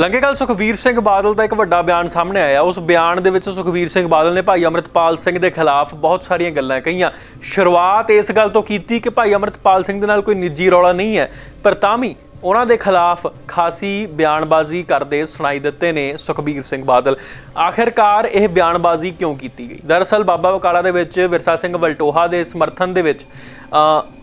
ਲੰਗੇਕਲ ਸੁਖਬੀਰ ਸਿੰਘ ਬਾਦਲ ਦਾ ਇੱਕ ਵੱਡਾ ਬਿਆਨ ਸਾਹਮਣੇ ਆਇਆ। ਉਸ ਬਿਆਨ ਦੇ ਵਿੱਚ ਸੁਖਬੀਰ ਸਿੰਘ ਬਾਦਲ ਨੇ ਭਾਈ ਅਮਰਿਤਪਾਲ ਸਿੰਘ ਦੇ ਖਿਲਾਫ ਬਹੁਤ ਸਾਰੀਆਂ ਗੱਲਾਂ ਕਹੀਆਂ। ਸ਼ੁਰੂਆਤ ਇਸ ਗੱਲ ਤੋਂ ਕੀਤੀ ਕਿ ਭਾਈ ਅਮਰਿਤਪਾਲ ਸਿੰਘ ਦੇ ਨਾਲ ਕੋਈ ਨਿੱਜੀ ਰੌਲਾ ਨਹੀਂ ਹੈ, ਪਰ ਤਾਂ ਵੀ ਉਹਨਾਂ ਦੇ ਖਿਲਾਫ ਖਾਸੀ ਬਿਆਨਬਾਜ਼ੀ ਕਰਦੇ ਸੁਣਾਈ ਦਿੱਤੇ ਨੇ ਸੁਖਬੀਰ ਸਿੰਘ ਬਾਦਲ। ਆਖਿਰਕਾਰ ਇਹ ਬਿਆਨਬਾਜ਼ੀ ਕਿਉਂ ਕੀਤੀ ਗਈ? ਦਰਅਸਲ ਬਾਬਾ ਬਕਾਲਾ ਦੇ ਵਿੱਚ ਵਿਰਸਾ ਸਿੰਘ ਵਲਟੋਹਾ ਦੇ ਸਮਰਥਨ ਦੇ ਵਿੱਚ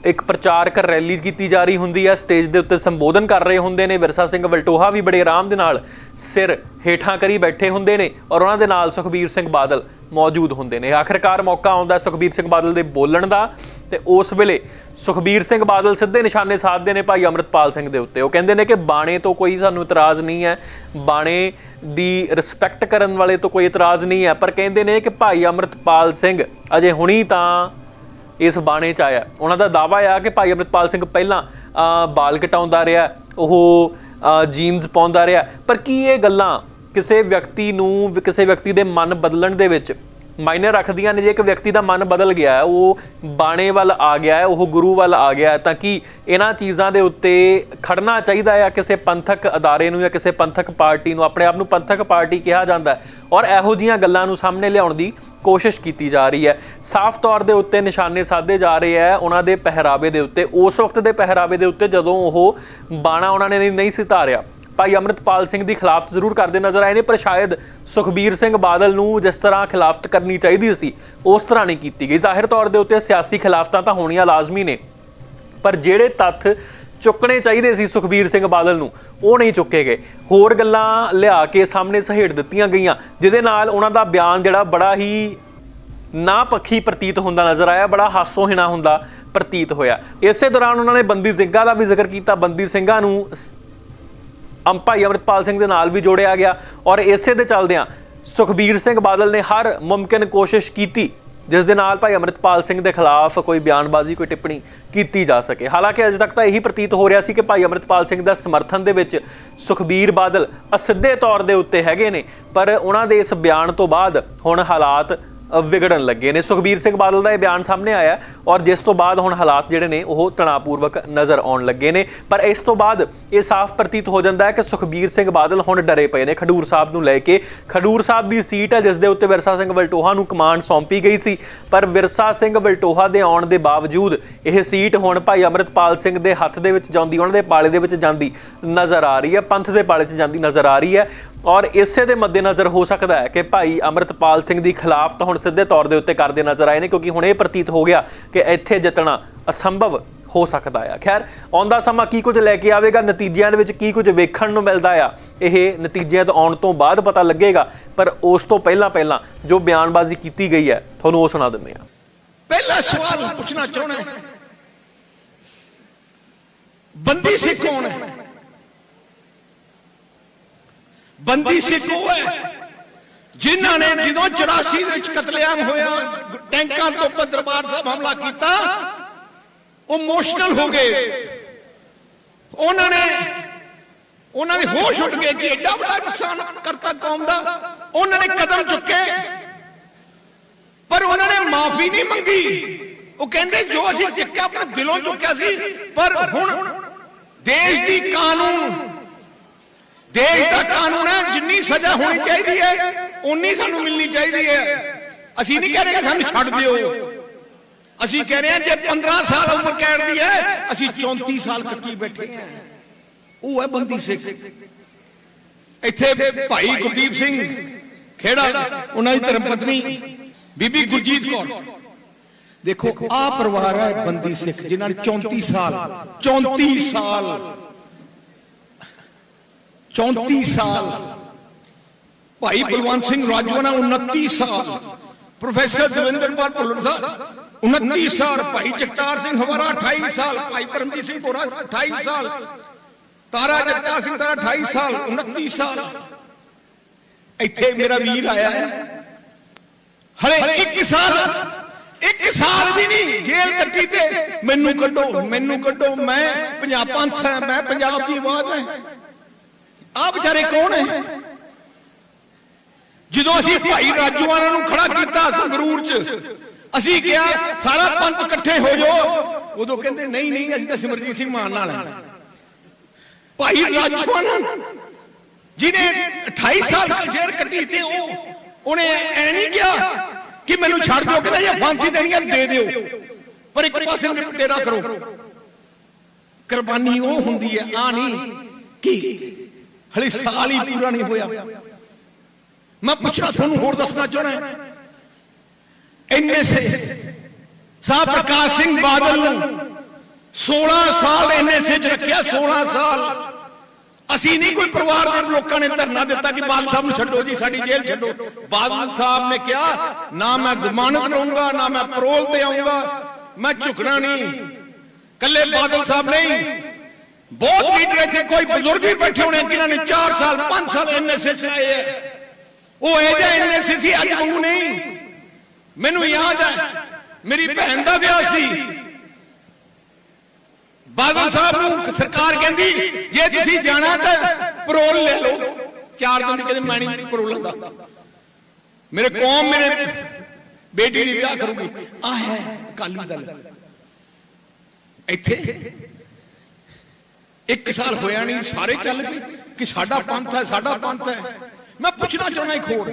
ਇੱਕ ਪ੍ਰਚਾਰਕ ਰੈਲੀ ਕੀਤੀ ਜਾ ਰਹੀ ਹੁੰਦੀ ਹੈ। ਸਟੇਜ ਦੇ ਉੱਤੇ ਸੰਬੋਧਨ ਕਰ ਰਹੇ ਹੁੰਦੇ ਨੇ। ਵਿਰਸਾ ਸਿੰਘ ਵਲਟੋਹਾ ਵੀ ਬੜੇ ਆਰਾਮ ਦੇ ਨਾਲ ਸਿਰ ਹੇਠਾਂ ਕਰੀ ਬੈਠੇ ਹੁੰਦੇ ਨੇ ਔਰ ਉਹਨਾਂ ਦੇ ਨਾਲ ਸੁਖਬੀਰ ਸਿੰਘ ਬਾਦਲ ਮੌਜੂਦ ਹੁੰਦੇ ਨੇ। ਆਖਿਰਕਾਰ ਮੌਕਾ ਆਉਂਦਾ ਸੁਖਬੀਰ ਸਿੰਘ ਬਾਦਲ ਦੇ ਬੋਲਣ ਦਾ ਤੇ ਉਸ ਵੇਲੇ ਸੁਖਬੀਰ ਸਿੰਘ ਬਾਦਲ ਸਿੱਧੇ ਨਿਸ਼ਾਨੇ ਸਾਧਦੇ ਨੇ ਭਾਈ ਅਮਰਿਤਪਾਲ ਸਿੰਘ ਦੇ ਉੱਤੇ। ਉਹ ਕਹਿੰਦੇ ਨੇ ਕਿ ਬਾਣੇ ਤੋਂ ਕੋਈ ਸਾਨੂੰ ਇਤਰਾਜ਼ ਨਹੀਂ ਹੈ। ਬਾਣੇ ਦੀ ਰਿਸਪੈਕਟ ਕਰਨ ਵਾਲੇ ਤੋਂ ਕੋਈ ਇਤਰਾਜ਼ ਨਹੀਂ ਹੈ। ਪਰ ਕਹਿੰਦੇ ਨੇ ਕਿ ਭਾਈ ਅਮਰਿਤਪਾਲ ਸਿੰਘ ਅਜੇ ਹੁਣੀ ਤਾਂ ਇਸ ਬਾਣੇ ਚ ਆਇਆ। ਉਹਨਾਂ ਦਾ ਦਾਵਾ ਆ ਕਿ ਭਾਈ ਅਮਰਿਤਪਾਲ ਸਿੰਘ ਪਹਿਲਾਂ ਬਾਲ ਕਟਾਉਂਦਾ ਰਿਹਾ, ਉਹ ਜੀਨਸ ਪਾਉਂਦਾ ਰਿਹਾ। ਪਰ ਕੀ ਇਹ ਗੱਲਾਂ ਕਿਸੇ ਵਿਅਕਤੀ ਨੂੰ ਕਿਸੇ ਵਿਅਕਤੀ ਦੇ ਮਨ ਬਦਲਣ ਦੇ ਵਿੱਚ ਮਾਇਨੇ ਰੱਖਦੀਆਂ ਨੇ, ਜੇ ਇੱਕ ਵਿਅਕਤੀ ਦਾ ਮਨ ਬਦਲ ਗਿਆ ਹੈ ਉਹ ਬਾਣੇ ਵੱਲ ਆ ਗਿਆ ਹੈ, ਉਹ ਗੁਰੂ ਵੱਲ ਆ ਗਿਆ ਹੈ, ਤਾਂ ਕਿ ਇਹਨਾਂ ਚੀਜ਼ਾਂ ਦੇ ਉੱਤੇ ਖੜਨਾ ਚਾਹੀਦਾ ਹੈ ਕਿਸੇ ਪੰਥਕ ਅਦਾਰੇ ਨੂੰ ਜਾਂ ਕਿਸੇ ਪੰਥਕ ਪਾਰਟੀ ਨੂੰ? ਆਪਣੇ ਆਪ ਨੂੰ ਪੰਥਕ ਪਾਰਟੀ ਕਿਹਾ ਜਾਂਦਾ ਹੈ ਔਰ ਇਹੋ ਜੀਆਂ ਗੱਲਾਂ ਨੂੰ ਸਾਹਮਣੇ ਲਿਆਉਣ ਦੀ ਕੋਸ਼ਿਸ਼ ਕੀਤੀ ਜਾ ਰਹੀ ਹੈ। ਸਾਫ਼ ਤੌਰ ਦੇ ਉੱਤੇ ਨਿਸ਼ਾਨੇ ਸਾਧੇ ਜਾ ਰਹੇ ਹੈ, ਉਹਨਾਂ ਦੇ ਪਹਿਰਾਵੇ ਦੇ ਉੱਤੇ। ਉਸ ਵਕਤ ਦੇ ਪਹਿਰਾਵੇ ਦੇ ਉੱਤੇ ਜਦੋਂ ਉਹ ਬਾਣਾ ਉਹਨਾਂ ਨੇ ਨਹੀਂ- ਨਹੀਂ ਭਾਈ ਅਮਰਿਤਪਾਲ ਸਿੰਘ ਦੀ ਖਿਲਾਫਤ ਜ਼ਰੂਰ ਕਰਦੇ ਨਜ਼ਰ ਆਏ ਨੇ, ਪਰ ਸ਼ਾਇਦ ਸੁਖਬੀਰ ਸਿੰਘ ਬਾਦਲ ਨੂੰ ਜਿਸ ਤਰ੍ਹਾਂ ਖਿਲਾਫਤ ਕਰਨੀ ਚਾਹੀਦੀ ਸੀ, ਉਸ ਤਰ੍ਹਾਂ ਨਹੀਂ ਕੀਤੀ ਗਈ। ਜ਼ਾਹਿਰ ਤੌਰ ਦੇ ਉੱਤੇ ਸਿਆਸੀ ਖਿਲਾਫਤਾਂ ਤਾਂ ਹੋਣੀਆਂ ਲਾਜ਼ਮੀ ਨੇ, ਪਰ ਜਿਹੜੇ ਤੱਥ ਚੁੱਕਣੇ ਚਾਹੀਦੇ ਸੀ ਸੁਖਬੀਰ ਸਿੰਘ ਬਾਦਲ ਨੂੰ, ਉਹ ਨਹੀਂ ਚੁੱਕੇ ਗਏ। ਹੋਰ ਗੱਲਾਂ ਲਿਆ ਕੇ ਸਾਹਮਣੇ ਸਹੇੜ ਦਿੱਤੀਆਂ ਗਈਆਂ, ਜਿਹਦੇ ਨਾਲ ਉਹਨਾਂ ਦਾ ਬਿਆਨ ਜਿਹੜਾ ਬੜਾ ਹੀ ਨਾ ਪੱਖੀ ਪ੍ਰਤੀਤ ਹੁੰਦਾ ਨਜ਼ਰ ਆਇਆ, ਬੜਾ ਹਾਸੋਹੀਣਾ ਹੁੰਦਾ ਪ੍ਰਤੀਤ ਹੋਇਆ। ਇਸੇ ਦੌਰਾਨ ਉਹਨਾਂ ਨੇ ਬੰਦੀ ਸਿੰਘਾਂ ਦਾ ਵੀ ਜ਼ਿਕਰ ਕੀਤਾ, ਬੰਦੀ ਸਿੰਘਾਂ ਨੂੰ ਅਮ ਭਾਈ ਅਮਰਿਤਪਾਲ ਸਿੰਘ ਦੇ ਨਾਲ ਵੀ ਜੋੜਿਆ ਗਿਆ ਔਰ ਇਸੇ ਦੇ ਚੱਲਦਿਆਂ ਸੁਖਬੀਰ ਸਿੰਘ ਬਾਦਲ ਨੇ ਹਰ ਮੁਮਕਿਨ ਕੋਸ਼ਿਸ਼ ਕੀਤੀ, ਜਿਸ ਦੇ ਨਾਲ ਭਾਈ ਅਮਰਿਤਪਾਲ ਸਿੰਘ ਦੇ ਖਿਲਾਫ ਕੋਈ ਬਿਆਨਬਾਜ਼ੀ, ਕੋਈ ਟਿੱਪਣੀ ਕੀਤੀ ਜਾ ਸਕੇ। ਹਾਲਾਂਕਿ ਅਜੇ ਤੱਕ ਤਾਂ ਇਹੀ ਪ੍ਰਤੀਤ ਹੋ ਰਿਹਾ ਸੀ ਕਿ ਭਾਈ ਅਮਰਿਤਪਾਲ ਸਿੰਘ ਦਾ ਸਮਰਥਨ ਦੇ ਵਿੱਚ ਸੁਖਬੀਰ ਬਾਦਲ ਅਸਿੱਧੇ ਤੌਰ ਦੇ ਉੱਤੇ ਹੈਗੇ ਨੇ, ਪਰ ਉਹਨਾਂ ਦੇ ਇਸ ਬਿਆਨ ਤੋਂ ਬਾਅਦ ਹੁਣ ਹਾਲਾਤ ਵਿਗੜਨ ਲੱਗੇ ਨੇ। ਸੁਖਬੀਰ ਸਿੰਘ ਬਾਦਲ ਦਾ ਇਹ ਬਿਆਨ ਸਾਹਮਣੇ ਆਇਆ ਔਰ ਜਿਸ ਤੋਂ ਬਾਅਦ ਹੁਣ ਹਾਲਾਤ ਜਿਹੜੇ ਨੇ, ਉਹ ਤਣਾਅਪੂਰਵਕ ਨਜ਼ਰ ਆਉਣ ਲੱਗੇ ਨੇ। ਪਰ ਇਸ ਤੋਂ ਬਾਅਦ ਇਹ ਸਾਫ਼ ਪ੍ਰਤੀਤ ਹੋ ਜਾਂਦਾ ਹੈ ਕਿ ਸੁਖਬੀਰ ਸਿੰਘ ਬਾਦਲ ਹੁਣ ਡਰੇ ਪਏ ਨੇ ਖਡੂਰ ਸਾਹਿਬ ਨੂੰ ਲੈ ਕੇ। ਖਡੂਰ ਸਾਹਿਬ ਦੀ ਸੀਟ ਹੈ, ਜਿਸ ਦੇ ਉੱਤੇ ਵਿਰਸਾ ਸਿੰਘ ਵਲਟੋਹਾ ਨੂੰ ਕਮਾਂਡ ਸੌਂਪੀ ਗਈ ਸੀ। ਪਰ ਵਿਰਸਾ ਸਿੰਘ ਵਲਟੋਹਾ ਦੇ ਆਉਣ ਦੇ ਬਾਵਜੂਦ ਇਹ ਸੀਟ ਹੁਣ ਭਾਈ ਅਮਰਿਤਪਾਲ ਸਿੰਘ ਦੇ ਹੱਥ ਦੇ ਵਿੱਚ ਜਾਂਦੀ, ਉਹਨਾਂ ਦੇ ਪਾਲੇ ਦੇ ਵਿੱਚ ਜਾਂਦੀ ਨਜ਼ਰ ਆ ਰਹੀ ਹੈ, ਪੰਥ ਦੇ ਪਾਲੇ 'ਚ ਜਾਂਦੀ ਨਜ਼ਰ ਆ ਰਹੀ ਹੈ। ਔਰ ਇਸੇ ਦੇ ਮੱਦੇਨਜ਼ਰ ਹੋ ਸਕਦਾ ਹੈ ਕਿ ਭਾਈ ਅਮਰਿਤਪਾਲ ਸਿੰਘ ਦੀ ਖਿਲਾਫ ਤਾਂ ਹੁਣ ਸਿੱਧੇ ਤੌਰ ਦੇ ਉੱਤੇ ਕਰਦੇ ਨਜ਼ਰ ਆਏ ਨੇ, ਕਿਉਂਕਿ ਹੁਣ ਇਹ ਪ੍ਰਤੀਤ ਹੋ ਗਿਆ ਕਿ ਇੱਥੇ ਜਿੱਤਣਾ ਅਸੰਭਵ ਹੋ ਸਕਦਾ ਆ। ਖੈਰ, ਆਉਂਦਾ ਸਮਾਂ ਕੀ ਕੁਝ ਲੈ ਕੇ ਆਵੇਗਾ? ਨਤੀਜਿਆਂ ਦੇ ਵਿੱਚ ਕੀ ਕੁਝ ਵੇਖਣ ਨੂੰ ਮਿਲਦਾ ਆ? ਇਹ ਨਤੀਜਿਆਂ ਤੋਂ ਆਉਣ ਤੋਂ ਬਾਅਦ ਪਤਾ ਲੱਗੇਗਾ, ਪਰ ਉਸ ਤੋਂ ਪਹਿਲਾਂ ਪਹਿਲਾਂ ਜੋ ਬਿਆਨਬਾਜ਼ੀ ਕੀਤੀ ਗਈ ਹੈ, ਤੁਹਾਨੂੰ ਉਹ ਸੁਣਾ ਦਿੰਦੇ ਆ। ਪਹਿਲਾ ਸਵਾਲ ਪੁੱਛਣਾ ਚਾਹੁੰਦਾ ਬੰਦੀ ਸਿੱਖ ਕੌਣ ਹੈ? ਬੰਦੀ ਸਿੱਖ ਉਹ ਹੈ। ਜਿਨ੍ਹਾਂ ਨੇ ਜਦੋਂ 84 ਦੇ ਵਿੱਚ ਕਤਲੇਆਮ ਹੋਇਆ, ਟੈਂਕਾਂ ਤੋਂ ਉੱਪਰ ਦਰਬਾਰ ਸਾਹਿਬ ਹਮਲਾ ਕੀਤਾ, ਉਹ ਇਮੋਸ਼ਨਲ ਹੋ ਗਏ। ਉਹਨਾਂ ਨੇ ਉਹਨਾਂ ਦੇ ਹੋਸ਼ ਉੱਡ ਗਏ ਕਿ ਐਡਾ ਵੱਡਾ ਨੁਕਸਾਨ ਕਰਤਾ ਕੌਮ ਦਾ। ਉਹਨਾਂ ਨੇ ਕਦਮ ਚੁੱਕੇ। ਪਰ ਉਹਨਾਂ ਨੇ ਮਾਫੀ ਨਹੀਂ ਮੰਗੀ। ਉਹ ਕਹਿੰਦੇ, ਜੋ ਅਸੀਂ ਚੁੱਕਿਆ, ਆਪਣੇ ਦਿਲੋਂ ਚੁੱਕਿਆ ਸੀ, ਪਰ ਹੁਣ ਦੇਸ਼ ਦੀ ਕਾਨੂੰਨ ਦੇਸ਼ ਦਾ ਕਾਨੂੰਨ ਹੈ, ਜਿੰਨੀ ਸਜ਼ਾ ਹੋਣੀ ਚਾਹੀਦੀ ਹੈ ਉਨੀ ਸਾਨੂੰ ਮਿਲਣੀ ਚਾਹੀਦੀ ਹੈ। ਅਸੀਂ ਨਹੀਂ ਕਹਿ ਰਹੇ ਕਿ ਸਾਨੂੰ ਛੱਡ ਦਿਓ। ਅਸੀਂ ਕਹਿ ਰਹੇ ਹਾਂ, ਜੇ 15 ਸਾਲ ਉਮਰ ਕੈਦ ਦੀ ਹੈ, ਅਸੀਂ 34 ਸਾਲ ਕੱਟੀ ਬੈਠੇ ਹਾਂ। ਉਹ ਹੈ ਬੰਦੀ ਸਿੱਖ। ਇੱਥੇ ਭਾਈ ਗੁਰਦੀਪ ਸਿੰਘ ਖੇੜਾ, ਉਹਨਾਂ ਦੀ ਧਰਮ ਪਤਨੀ, ਬੀਬੀ ਗੁਰਜੀਤ ਕੌਰ। ਦੇਖੋ ਆ ਪਰਿਵਾਰ ਹੈ ਬੰਦੀ ਸਿੱਖ, ਜਿਨ੍ਹਾਂ ਨੇ 34 ਸਾਲ 34 ਸਾਲ 34 ਸਾਲ ਭਾਈ ਬਲਵੰਤ ਸਿੰਘ ਰਾਜਵਾਨਾ 29 ਸਾਲ ਪ੍ਰੋਫੈਸਰ ਦਵਿੰਦਰਪਾਲ ਭੁੱਲਰ ਸਾਹਿਬ 29 ਸਾਲ ਭਾਈ ਜਗਤਾਰ ਸਿੰਘ ਹਵਾਰਾ 28 ਸਾਲ ਭਾਈ ਪਰਮਜੀਤ ਸਿੰਘ ਬੋਰਾ 28 ਸਾਲ ਤਾਰਾ ਜਗਤਾਰ ਸਿੰਘ ਤਾਰਾ 28 ਸਾਲ 29 ਸਾਲ ਇੱਥੇ ਮੇਰਾ ਵੀਰ ਆਇਆ ਹੈ ਹਲੇ ਇੱਕ ਸਾਲ ਇੱਕ ਸਾਲ ਵੀ ਨਹੀਂ ਜੇਲ੍ਹ ਕੱਟੀ ਤੇ ਮੈਨੂੰ ਕੱਢੋ ਮੈਨੂੰ ਕੱਢੋ ਮੈਂ ਪੰਜਾਬ ਪੰਥ ਹੈ ਮੈਂ ਪੰਜਾਬ ਦੀ ਆਵਾਜ਼ ਹੈ ਆ ਵਿਚਾਰੇ ਕੌਣ ਹੈ ਜਦੋਂ ਅਸੀਂ ਭਾਈ ਰਾਜੂਆਣਾ ਨੂੰ ਖੜਾ ਕੀਤਾ ਸੰਗਰੂਰ 'ਚ, ਅਸੀਂ ਕਿਹਾ, ਸਾਰਾ ਪੰਥ ਇਕੱਠੇ ਹੋ ਜਾਓ। ਉਦੋਂ ਕਹਿੰਦੇ, ਨਹੀਂ ਨਹੀਂ, ਅਸੀਂ ਤਾਂ ਸਿਮਰਜੀਤ ਸਿੰਘ ਮਾਨ ਨਾਲ ਹੈ। ਭਾਈ ਰਾਜੂਆਣਾ ਜਿਹਨੇ 28 ਸਾਲ ਜੇਲ੍ਹ ਕੱਟੀ ਤੇ ਉਹ, ਉਹਨੇ ਐ ਨਹੀਂ ਕਿਹਾ ਕਿ ਮੈਨੂੰ ਛੱਡ ਦਿਓ ਕਹਿੰਦਾ, ਜੇ ਫਾਂਸੀ ਦੇਣੀ ਹੈ ਦੇ ਦਿਓ। ਪਰ ਇੱਕ ਪਾਸੇ ਨੂੰ ਨਿਪਟੇਰਾ ਕਰੋ। ਕੁਰਬਾਨੀ ਉਹ ਹੁੰਦੀ ਹੈ ਆ ਨਹੀਂ ਕਿ ਹਲੇ ਸਾਲ ਹੀ ਪੂਰਾ ਨਹੀਂ ਹੋਇਆ। ਮੈਂ ਪੁੱਛਣਾ ਤੁਹਾਨੂੰ ਹੋਰ ਦੱਸਣਾ ਚਾਹਣਾ ਇੰਨੇ ਸੇ ਸਾਹ ਪ੍ਰਕਾਸ਼ ਸਿੰਘ ਬਾਦਲ ਨੂੰ 16 ਸਾਲ ਐਨਐਸਏ ਚ ਰੱਖਿਆ 16 ਸਾਲ। ਅਸੀਂ ਨਹੀਂ ਕੋਈ ਪਰਿਵਾਰ ਦੇ ਲੋਕਾਂ ਨੇ ਧਰਨਾ ਦਿੱਤਾ ਕਿ ਬਾਦਲ ਸਾਹਿਬ ਨੂੰ ਛੱਡੋ ਜੀ, ਸਾਡੀ ਜੇਲ੍ਹ ਛੱਡੋ। ਬਾਦਲ ਸਾਹਿਬ ਨੇ ਕਿਹਾ, ਨਾ ਮੈਂ ਜ਼ਮਾਨਤ ਲਵਾਂਗਾ ਨਾ ਮੈਂ ਪਰੋਲ ਤੇ ਆਉਂਗਾ ਮੈਂ ਝੁਕਣਾ ਨਹੀਂ। ਕੱਲੇ ਬਾਦਲ ਸਾਹਿਬ ਨਹੀਂ ਬਹੁਤ ਲੀਡਰ ਇੱਥੇ ਕੋਈ ਬਜ਼ੁਰਗ ਵੀ ਬੈਠੇ ਹੋਣੇ ਜਿਨ੍ਹਾਂ ਨੇ 4 ਸਾਲ 5 ਸਾਲ ਐਨਐਸਏ ਚ ਆਏ ਉਹ ਇਹ ਜਿਹਾ ਐਨਐਸਏ ਸੀ ਅੱਜ ਵਾਂਗੂ ਨਹੀਂ। ਮੈਨੂੰ ਯਾਦ ਹੈ ਮੇਰੀ ਭੈਣ ਦਾ ਵਿਆਹ ਸੀ। ਬਾਦਲ ਸਾਹਿਬ ਨੂੰ ਸਰਕਾਰ ਕਹਿੰਦੀ, ਜੇ ਤੁਸੀਂ ਜਾਣਾ ਤਾਂ ਪਰੋਲ ਲੈ ਲਓ। ਚਾਰ ਦਿਨ ਦੀ ਕਦੇ ਮੈਂ ਨਹੀਂ ਪਰੋਲ ਲੈਂਦਾ। ਮੇਰੇ ਕੌਮ ਮੇਰੇ ਬੇਟੀ ਦੀ ਵਿਆਹ ਕਰੂਗੀ। ਆ ਹੈ ਅਕਾਲੀ ਦਲ। ਇੱਥੇ ਇੱਕ ਸਾਲ ਹੋਇਆ ਨਹੀਂ, ਸਾਰੇ ਚੱਲ ਗਏ ਕਿ ਸਾਡਾ ਪੰਥ ਹੈ, ਸਾਡਾ ਪੰਥ ਹੈ। ਮੈਂ ਪੁੱਛਣਾ ਚਾਹੁੰਦਾ ਇੱਕ ਹੋਰ।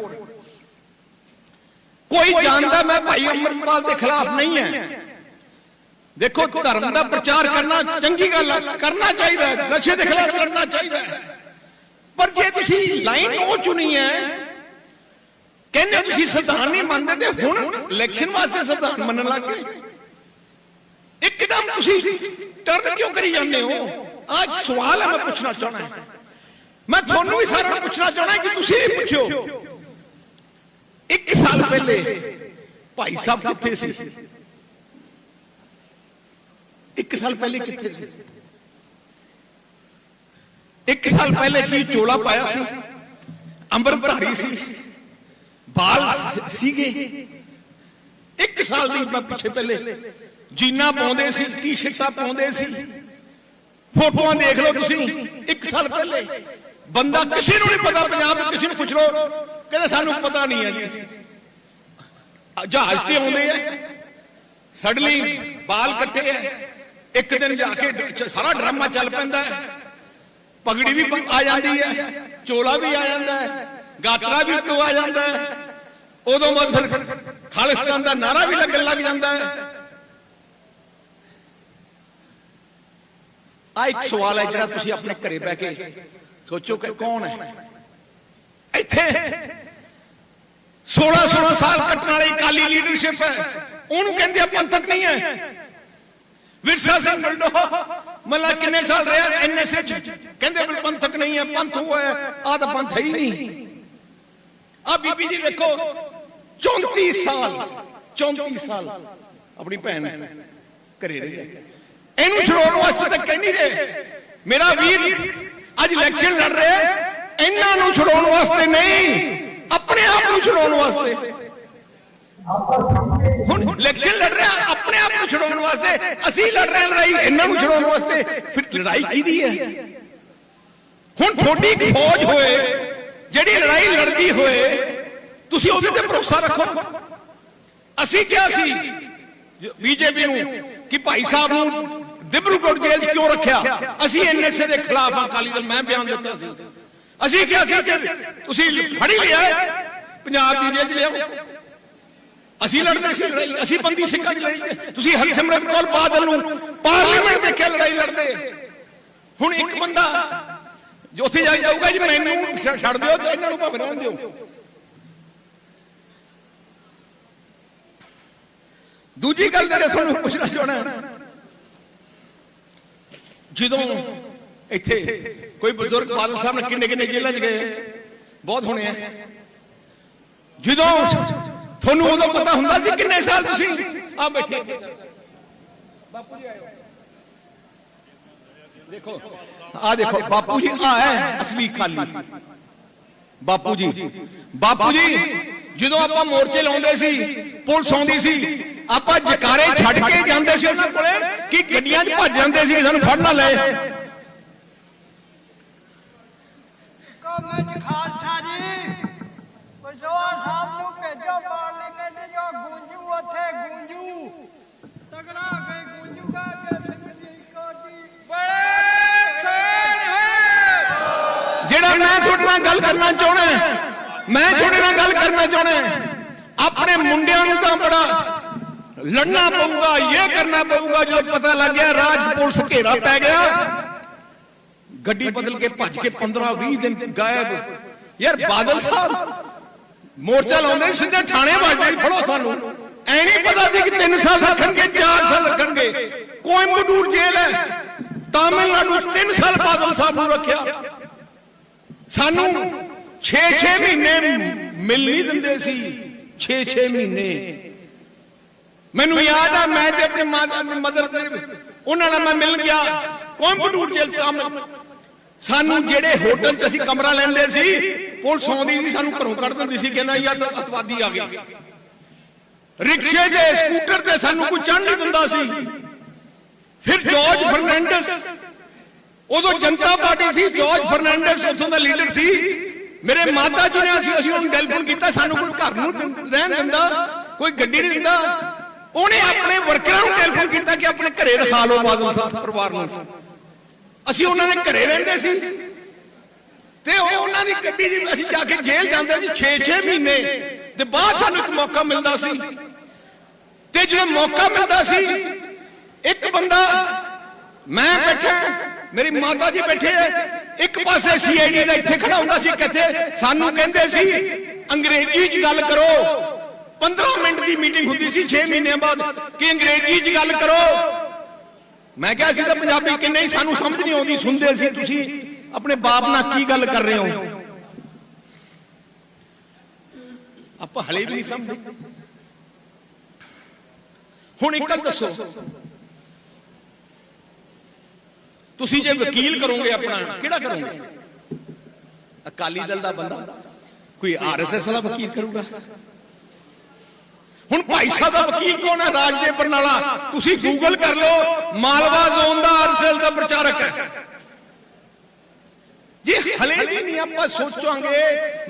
ਕੋਈ ਜਾਣਦਾ ਮੈਂ ਭਾਈ ਅਮਰਪਾਲ ਦੇ ਖਿਲਾਫ ਨਹੀਂ ਹੈ। ਦੇਖੋ, ਧਰਮ ਦਾ ਪ੍ਰਚਾਰ ਕਰਨਾ ਚੰਗੀ ਗੱਲ ਹੈ ਕਰਨਾ ਚਾਹੀਦਾ ਹੈ, ਨਸ਼ੇ ਦੇ ਖਿਲਾਫ ਲੜਨਾ ਚਾਹੀਦਾ ਹੈ। ਪਰ ਜੇ ਤੁਸੀਂ ਲਾਈਨ ਉਹ ਚੁਣੀ ਹੈ, ਕਹਿੰਦੇ ਤੁਸੀਂ ਸੰਵਿਧਾਨ ਨਹੀਂ ਮੰਨਦੇ ਤੇ ਹੁਣ ਇਲੈਕਸ਼ਨ ਵਾਸਤੇ ਸੰਵਿਧਾਨ ਮੰਨਣ ਲੱਗ ਗਏ। ਇੱਕਦਮ ਤੁਸੀਂ ਟਰਨ ਕਿਉਂ ਕਰੀ ਜਾਂਦੇ ਹੋ? ਆਹ ਸਵਾਲ ਹੈ, ਮੈਂ ਪੁੱਛਣਾ ਚਾਹਣਾ ਮੈਂ ਤੁਹਾਨੂੰ ਵੀ ਸਾਰਿਆਂ ਨੂੰ ਪੁੱਛਣਾ ਚਾਹਣਾ ਕਿ ਤੁਸੀਂ ਵੀ ਪੁੱਛਿਓ। ਇੱਕ ਸਾਲ ਪਹਿਲੇ ਭਾਈ ਸਾਹਿਬ ਕਿੱਥੇ ਸੀ? ਇੱਕ ਸਾਲ ਪਹਿਲੇ ਕਿੱਥੇ ਸੀ? ਇੱਕ ਸਾਲ ਪਹਿਲੇ ਕੀ ਚੋਲਾ ਪਾਇਆ ਸੀ? ਅੰਮ੍ਰਿਤਧਾਰੀ ਸੀ? ਬਾਲ ਸੀਗੇ? ਇੱਕ ਸਾਲ ਦੀ ਮੈਂ ਪਿੱਛੇ ਪਹਿਲੇ। ਜੀਨਾ ਪਾਉਂਦੇ ਸੀ, ਟੀ-ਸ਼ਰਟਾਂ ਪਾਉਂਦੇ ਸੀ। ਫੋਟੋਆਂ ਦੇਖ ਲਓ ਤੁਸੀਂ। ਇੱਕ ਸਾਲ ਪਹਿਲੇ ਬੰਦਾ ਕਿਸੇ ਨੂੰ ਨਹੀਂ ਪਤਾ ਪੰਜਾਬ ਦੇ ਕਿਸੇ ਨੂੰ ਪੁੱਛ ਲਓ। ਕਹਿੰਦੇ ਸਾਨੂੰ ਪਤਾ ਨਹੀਂ ਹੈ ਜੀ। ਜਹਾਜ਼ ਤੇ ਆਉਂਦੇ ਆ। ਸਡਲੀ ਬਾਲ ਕੱਟੇ ਆ। ਇੱਕ ਦਿਨ ਜਾ ਕੇ ਸਾਰਾ ਡਰਾਮਾ ਚੱਲ ਪੈਂਦਾ ਹੈ। ਪਗੜੀ ਵੀ ਆ ਜਾਂਦੀ ਹੈ। ਚੋਲਾ ਵੀ ਆ ਜਾਂਦਾ ਹੈ। ਗਾਤਰਾ ਵੀ ਤੋਂ ਆ ਜਾਂਦਾ ਹੈ। ਉਦੋਂ ਬਾਅਦ ਫਿਰ ਖਾਲਿਸਤਾਨ ਦਾ ਨਾਰਾ ਵੀ ਲੱਗਣ ਲੱਗ ਜਾਂਦਾ ਹੈ। ਆ ਇੱਕ ਸਵਾਲ ਹੈ ਜਿਹੜਾ ਤੁਸੀਂ ਆਪਣੇ ਘਰੇ ਬਹਿ ਕੇ ਸੋਚੋ ਕਿ ਕੌਣ ਹੈ? ਇੱਥੇ 16 16 ਸਾਲ ਕੱਟਣ ਵਾਲੀ ਕਾਲੀ ਲੀਡਰਸ਼ਿਪ ਹੈ। ਉਹਨੂੰ ਕਹਿੰਦੇ ਆ ਪੰਥਕ ਨਹੀਂ ਹੈ। ਵਿਰਸਾ ਸਿੰਘ ਬਲਡੋ ਮੱਲਾ ਕਿੰਨੇ ਸਾਲ ਰਿਹਾ ਐਨਐਸਏ ਚ ਕਹਿੰਦੇ ਵੀ ਪੰਥਕ ਨਹੀਂ ਹੈ, ਪੰਥ ਹੋਇਆ ਹੈ ਆ ਤਾਂ ਪੰਥ ਹੈ ਹੀ ਨਹੀਂ। ਆ ਬੀਬੀ ਜੀ ਦੇਖੋ 34 ਸਾਲ 34 ਸਾਲ ਆਪਣੀ ਭੈਣ ਘਰੇ ਰਹੀ ਹੈ ਇਹਨੂੰ ਛਡਾਉਣ ਵਾਸਤੇ ਤਾਂ ਕਹਿ ਨਹੀਂ ਰਹੇ ਮੇਰਾ ਵੀਰ ਅੱਜ ਇਲੈਕਸ਼ਨ ਲੜ ਰਿਹਾ ਹੈ, ਇਹਨਾਂ ਨੂੰ ਛਡਾਉਣ ਵਾਸਤੇ ਨਹੀਂ ਆਪਣੇ ਆਪ ਨੂੰ ਛਡਾਉਣ ਵਾਸਤੇ ਹੁਣ ਇਲੈਕਸ਼ਨ ਲੜ ਰਿਹਾ ਆਪਣੇ ਆਪ ਨੂੰ ਛਡਾਉਣ ਵਾਸਤੇ ਅਸੀਂ ਲੜ ਰਹੇ ਲੜਾਈ ਇਹਨਾਂ ਨੂੰ ਛਡਾਉਣ ਵਾਸਤੇ ਫਿਰ ਲੜਾਈ ਕਿਹਦੀ ਹੈ ਹੁਣ ਤੁਹਾਡੀ ਇੱਕ ਫੌਜ ਹੋਏ ਜਿਹੜੀ ਲੜਾਈ ਲੜਦੀ ਹੋਏ ਤੁਸੀਂ ਉਹਦੇ ਤੇ ਭਰੋਸਾ ਰੱਖੋ ਅਸੀਂ ਕਿਹਾ ਸੀ ਬੀਜੇਪੀ ਨੂੰ ਕਿ ਭਾਈ ਸਾਹਿਬ ਨੂੰ ਦਿਬਰੂਗੜ੍ਹ ਜੇਲ੍ਹ 'ਚ ਕਿਉਂ ਰੱਖਿਆ? ਅਸੀਂ ਐਨਐਸਏ ਦੇ ਖਿਲਾਫ ਅਕਾਲੀ ਦਲ ਮੈਂ ਬਿਆਨ ਦਿੱਤਾ ਸੀ। ਅਸੀਂ ਕਿਹਾ ਸੀ ਕਿ ਤੁਸੀਂ ਫੜੀ ਲਿਆ, ਪੰਜਾਬ ਦੀ ਜੇਲ੍ਹ 'ਚ ਲਿਆਓ। ਅਸੀਂ ਲੜਦੇ ਸੀ ਲੜਾਈ ਅਸੀਂ ਬੰਦੀ ਸਿੰਘਾਂ ਦੀ ਲੜਾਈ ਤੁਸੀਂ ਹਰਸਿਮਰਤ ਕੌਰ ਬਾਦਲ ਨੂੰ ਪਾਰਲੀਮੈਂਟ ਦੇ ਕੇ ਲੜਾਈ ਲੜਦੇ। ਹੁਣ ਇੱਕ ਬੰਦਾ ਜੋ ਉੱਥੇ ਜਾ ਜਾਊਗਾ ਜੀ, ਮੈਨੂੰ ਛੱਡ ਦਿਓ ਤੇ ਇਹਨਾਂ ਨੂੰ ਭਾਵੇਂ ਰਹਿਣ ਦਿਓ। ਦੂਜੀ ਗੱਲ ਜਿਹੜੇ ਤੁਹਾਨੂੰ ਪੁੱਛਣਾ ਚਾਹਣਾ ਜਦੋਂ ਇੱਥੇ ਕੋਈ ਬਜ਼ੁਰਗ ਬਾਦਲ ਸਾਹਿਬ ਨੇ ਕਿੰਨੇ ਕਿੰਨੇ ਜੇਲ੍ਹਾਂ 'ਚ ਗਏ? ਬਹੁਤ ਹੋਣੇ ਆ। ਜਦੋਂ ਤੁਹਾਨੂੰ ਉਦੋਂ ਪਤਾ ਹੁੰਦਾ ਸੀ ਕਿੰਨੇ ਸਾਲ ਤੁਸੀਂ ਆ ਬੈਠੇ ਬਾਪੂ ਜੀ ਆਇਓ। ਦੇਖੋ ਆ ਦੇਖੋ, ਬਾਪੂ ਜੀ ਆ ਹੈ ਅਸਲੀ ਖਾਲੀ। ਬਾਪੂ ਜੀ ਬਾਪੂ ਜੀ ਜਦੋਂ ਆਪਾਂ ਮੋਰਚੇ ਲਾਉਂਦੇ ਸੀ ਪੁਲਿਸ ਆਉਂਦੀ ਸੀ ਆਪਾਂ ਜਕਾਰੇ ਛੱਡ ਕੇ ਜਾਂਦੇ ਸੀ ਉਹਨਾਂ ਕੋਲੇ ਕਿ ਗੱਡੀਆਂ 'ਚ ਭੱਜ ਜਾਂਦੇ ਸੀ ਕਿ ਸਾਨੂੰ ਫੜ ਨਾ ਲਏ। ਕੌਮੇ ਚ ਖਾਲਸਾ ਜੀ ਪਸ਼ਵਾ ਸਾਹਿਬ ਨੂੰ ਭੇਜੋ ਪਾਰਲੀਮੈਂਟ ਜੋ ਗੂੰਜੂ ਉੱਥੇ ਗੂੰਜੂ। ਤਗੜਾ ਕੇ ਗੂੰਜੂਗਾ ਜੇ ਸਿੰਘ ਜੀ ਕੋ ਜੀ। ਬੜੇ ਸੈਨ ਹੈ। ਜਿਹੜਾ ਮੈਂ ਤੁਹਾਡੇ ਨਾਲ ਗੱਲ ਕਰਨਾ ਚਾਹੁੰਦਾ ਮੈਂ ਤੁਹਾਡੇ ਨਾਲ ਗੱਲ ਕਰਨਾ ਚਾਹੁੰਦਾ ਆਪਣੇ ਮੁੰਡਿਆਂ ਨੂੰ ਤਾਂ ਬੜਾ ਲੜਨਾ ਪਊਗਾ, ਇਹ ਕਰਨਾ ਪਊਗਾ, ਜਦੋਂ ਪਤਾ ਲੱਗ ਗਿਆ ਰਾਜ ਪੁਲਿਸ ਘੇਰਾ ਪੈ ਗਿਆ। ਗੱਡੀ ਬਦਲ ਕੇ ਭੱਜ ਕੇ 15 20 ਦਿਨ ਗਾਇਬ। ਯਾਰ ਬਾਦਲ ਸਾਹਿਬ, ਮੋਰਚਾ ਲਾਉਂਦੇ ਸਿੱਧੇ ਥਾਣੇ ਵੱਜਦੇ ਫੜੋ ਸਾਨੂੰ। ਐ ਨਹੀਂ ਪਤਾ ਸੀ ਕਿ 3 ਸਾਲ ਰੱਖਣਗੇ 4 ਸਾਲ ਰੱਖਣਗੇ। ਕੋਇੰਬਟੂਰ ਜੇਲ੍ਹ ਹੈ। ਤਾਮਿਲਨਾਡੂ 3 ਸਾਲ ਬਾਦਲ ਸਾਹਿਬ ਨੂੰ ਰੱਖਿਆ। ਸਾਨੂੰ 6-6 ਮਹੀਨੇ ਮਿਲ ਨਹੀਂ ਦਿੰਦੇ ਸੀ 6-6 ਮਹੀਨੇ ਮੈਨੂੰ ਯਾਦ ਆ ਮੈਂ ਤੇ ਆਪਣੇ ਮਾਤਾ ਮਦਰ ਉਹਨਾਂ ਨਾਲ ਮੈਂ ਮਿਲ ਗਿਆ ਕੋਇੰਬਟੂਰ ਜੇਲ੍ਹ ਤਾਮਿਲ ਸਾਨੂੰ ਜਿਹੜੇ ਹੋਟਲ 'ਚ ਅਸੀਂ ਕਮਰਾ ਲੈਂਦੇ ਸੀ ਪੁਲਿਸ ਆਉਂਦੀ ਸੀ ਸਾਨੂੰ ਘਰੋਂ ਕੱਢ ਦਿੰਦੀ ਸੀ ਕਹਿੰਦਾ ਯਾ ਤਾਂ ਅਤਵਾਦੀ ਆ ਗਿਆ ਰਿਕਸ਼ੇ ਦੇ ਸਕੂਟਰ ਤੇ ਸਾਨੂੰ ਕੋਈ ਚੜ੍ਹ ਨਹੀਂ ਦਿੰਦਾ ਸੀ ਫਿਰ ਜਾਰਜ ਫਰਨੈਂਡਸ ਉਦੋਂ ਜਨਤਾ ਪਾਰਟੀ ਸੀ ਜਾਰਜ ਫਰਨੈਂਡਸ ਉੱਥੋਂ ਦਾ ਲੀਡਰ ਸੀ ਮੇਰੇ ਮਾਤਾ ਜੀ ਨੇ ਅਸੀਂ ਅਸੀਂ ਉਹਨੂੰ ਟੈਲੀਫੋਨ ਕੀਤਾ ਸਾਨੂੰ ਕੋਈ ਘਰ ਨੂੰ ਰਹਿਣ ਦਿੰਦਾ ਕੋਈ ਗੱਡੀ ਨਹੀਂ ਦਿੰਦਾ। ਉਹਨੇ ਆਪਣੇ ਵਰਕਰਾਂ ਨੂੰ ਟੈਲੀਫੋਨ ਕੀਤਾ ਕਿ ਆਪਣੇ ਘਰੇ ਰਖਾ ਲਓ ਬਾਦਲ ਸਾਹਿਬ ਪਰਿਵਾਰ ਨੂੰ। ਅਸੀਂ ਉਹਨਾਂ ਦੇ ਘਰੇ ਰਹਿੰਦੇ ਸੀ। ਤੇ ਉਹ ਉਹਨਾਂ ਦੀ ਗੱਡੀ 'ਚ ਅਸੀਂ ਜਾ ਕੇ ਜੇਲ੍ਹ ਜਾਂਦੇ ਸੀ 6-6 ਮਹੀਨੇ। ਤੇ ਬਾਅਦ ਸਾਨੂੰ ਇੱਕ ਮੌਕਾ ਮਿਲਦਾ ਸੀ। ਤੇ ਜਦੋਂ ਮੌਕਾ ਮਿਲਦਾ ਸੀ ਇੱਕ ਬੰਦਾ ਮੈਂ ਬੈਠਾ ਮੇਰੀ ਮਾਤਾ ਜੀ ਬੈਠੇ ਐ, ਇੱਕ ਪਾਸੇ ਸੀਆਈਡੀ ਦਾ ਇੱਥੇ ਖੜਾ ਹੁੰਦਾ ਸੀ ਕਿੱਥੇ ਸਾਨੂੰ ਕਹਿੰਦੇ ਸੀ, ਅੰਗਰੇਜ਼ੀ 'ਚ ਗੱਲ ਕਰੋ। 15 ਮਿੰਟ ਦੀ ਮੀਟਿੰਗ ਹੁੰਦੀ ਸੀ 6 ਮਹੀਨਿਆਂ ਬਾਅਦ, ਕਿ ਅੰਗਰੇਜ਼ੀ 'ਚ ਗੱਲ ਕਰੋ। ਮੈਂ ਕਿਹਾ ਸੀ ਤਾਂ ਪੰਜਾਬੀ ਕਿੰਨੇ ਹੀ ਸਾਨੂੰ ਸਮਝ ਨਹੀਂ ਆਉਂਦੀ, ਸੁਣਦੇ ਸੀ ਤੁਸੀਂ ਆਪਣੇ ਬਾਪ ਨਾਲ ਕੀ ਗੱਲ ਕਰ ਰਹੇ ਹੋ? ਆਪਾਂ ਹਲੇ ਵੀ ਨਹੀਂ ਸਮਝਦੇ। ਹੁਣ ਇੱਕ ਗੱਲ ਦੱਸੋ ਤੁਸੀਂ ਜੇ ਵਕੀਲ ਕਰੋਗੇ ਆਪਣਾ ਕਿਹੜਾ ਕਰੋਗੇ? ਅਕਾਲੀ ਦਲ ਦਾ ਬੰਦਾ? ਕੋਈ ਆਰਐਸਐਸ ਵਾਲਾ ਵਕੀਲ ਕਰੂਗਾ? ਹੁਣ ਭਾਈ ਸਾਹਿਬ ਦਾ ਵਕੀਲ ਕੌਣ ਹੈ? ਰਾਜ ਦੇ ਬਰਨਾਲਾ ਤੁਸੀਂ ਗੂਗਲ ਕਰ ਲਓ ਮਾਲਵਾ ਜ਼ੋਨ ਦਾ ਆਰਐਸਐਸ ਦਾ ਪ੍ਰਚਾਰਕ ਹੈ। ਜੀ ਹਲੇ ਵੀ ਨਹੀਂ ਆਪਾਂ ਸੋਚਾਂਗੇ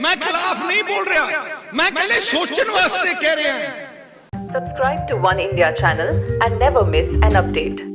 ਮੈਂ ਖਿਲਾਫ ਨਹੀਂ ਬੋਲ ਰਿਹਾ। ਮੈਂ ਕਹਿੰਦੇ ਸੋਚਣ ਵਾਸਤੇ ਕਹਿ ਰਿਹਾ Subscribe to One India channel and never miss an update.